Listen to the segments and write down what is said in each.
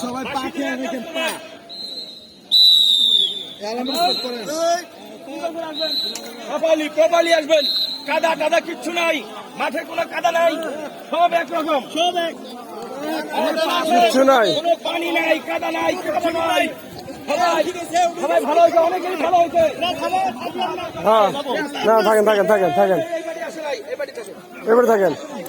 সবাই পা খেয়ে রেখেন পা। আসবেন। কাদা টাদা কিচ্ছু নাই। মাঠে কোনো কাদা নাই। সব একরকম। সব এক। কিচ্ছু নাই। কোনো পানি নাই কাদা নাই কাদা নাই। সবাই ভালো হয়েছে ভালো হয়েছে হ্যাঁ না থাকেন থাকেন থাকেন থাকেন। এবারে থাকেন।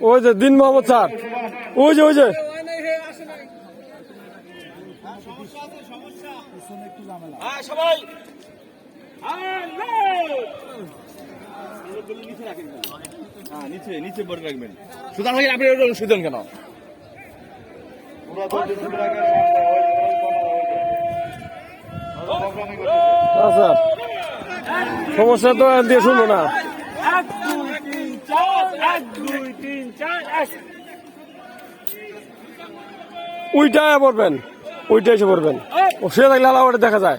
ওই যে দিন মোহাম্মদ স্যার। ওই যে ওই যে। সুতরাং আপনি সুদেন কেন? স্যার সমস্যা তো দিয়ে শুনব না। এক দুই তিন চার এক দুই তিন চার এক ওইটায় পড়বেন ওইটাই এসে পড়বেন। শুয়ে থাকলে আলাওয়াটা দেখা যায়।